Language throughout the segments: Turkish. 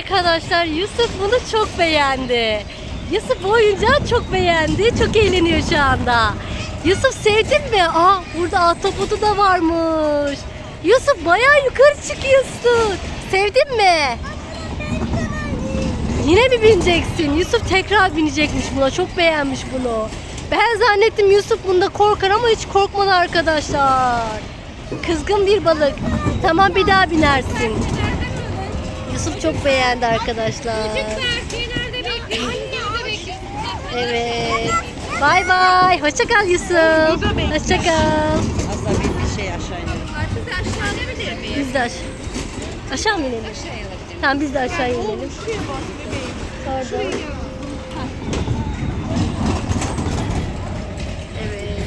Arkadaşlar Yusuf bunu çok beğendi. Yusuf bu oyuncağı çok beğendi. Çok eğleniyor şu anda. Yusuf sevdin mi? Aa burada ahtapotu da varmış. Yusuf bayağı yukarı çıkıyorsun. Sevdin mi? Yine mi bineceksin? Yusuf tekrar binecekmiş buna. Çok beğenmiş bunu. Ben zannettim Yusuf bunda korkar ama hiç korkmadı arkadaşlar. Kızgın bir balık. Tamam bir daha binersin. Yusuf çok beğendi arkadaşlar. Evet. Bay bay. Hoşça kal Yusuf. Hoşça kal. Az da bir, şey aşağı inelim. Artık aşağı inebilir miyiz? Biz de aşağı. Aşağı mı inelim? Tamam biz de aşağı inelim. Pardon. Evet.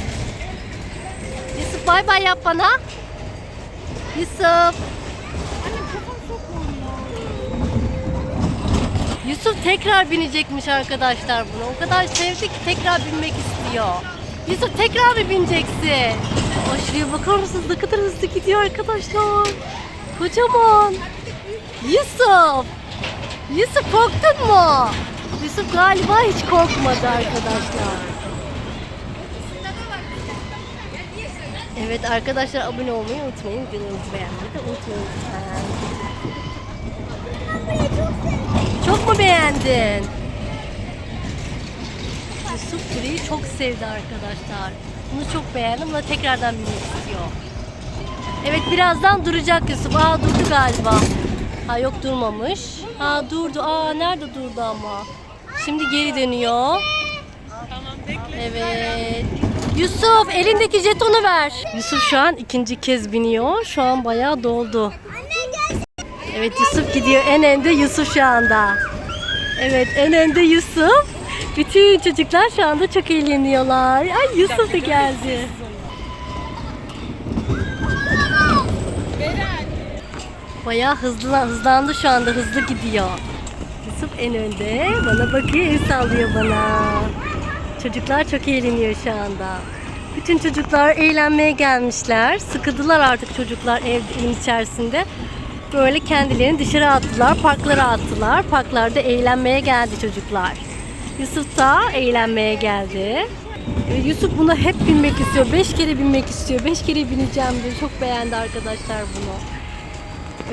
Yusuf bay bay yap bana. Yusuf. Yusuf tekrar binecekmiş arkadaşlar buna. O kadar sevdi ki tekrar binmek istiyor. Yusuf tekrar mı bineceksin? Ay şuraya bakar mısınız? Ne kadar hızlı gidiyor arkadaşlar. Kocaman. Yusuf. Yusuf korktun mu? Yusuf galiba hiç korkmadı arkadaşlar. Evet arkadaşlar abone olmayı unutmayın. Videomuzu beğenmeyi de unutmayın lütfen. Çok mu beğendin? Yusuf burayı çok sevdi arkadaşlar. Bunu çok beğendim. Buna tekrardan binmek istiyor. Evet birazdan duracak Yusuf. Aa durdu galiba. Ha yok durmamış. Ha durdu. Aa nerede durdu ama? Şimdi geri dönüyor. Evet. Yusuf elindeki jetonu ver. Yusuf şu an ikinci kez biniyor. Şu an bayağı doldu. Evet Yusuf gidiyor. En önde Yusuf şu anda. Evet en önde Yusuf. Bütün çocuklar şu anda çok eğleniyorlar. Ay Yusuf da geldi. Bayağı hızlı, hızlandı şu anda. Hızlı gidiyor. Yusuf en önde. Bana bakıyor, el sallıyor bana. Çocuklar çok eğleniyor şu anda. Bütün çocuklar eğlenmeye gelmişler. Sıkıldılar artık çocuklar ev, evin içerisinde. Böyle kendilerini dışarı attılar, parklara attılar. Parklarda eğlenmeye geldi çocuklar. Yusuf da eğlenmeye geldi. Evet, Yusuf buna hep binmek istiyor. Beş kere binmek istiyor. Beş kere bineceğim diyor. Çok beğendi arkadaşlar bunu.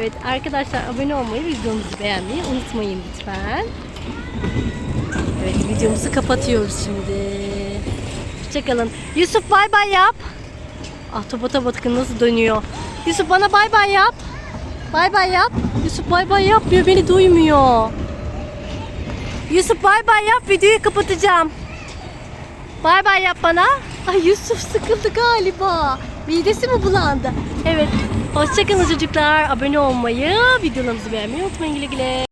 Evet arkadaşlar abone olmayı, videomuzu beğenmeyi unutmayın lütfen. Evet videomuzu kapatıyoruz şimdi. Hoşçakalın. Yusuf bay bay yap. Ah topata bakın nasıl dönüyor. Yusuf bana bay bay yap. Bay bay yap. Yusuf bay bay yapmıyor beni duymuyor. Yusuf bay bay yap videoyu kapatacağım. Bay bay yap bana. Ay Yusuf sıkıldı galiba. Midesi mi bulandı? Evet. Hoşçakalın çocuklar. Abone olmayı, videolarımızı beğenmeyi unutmayın güle güle.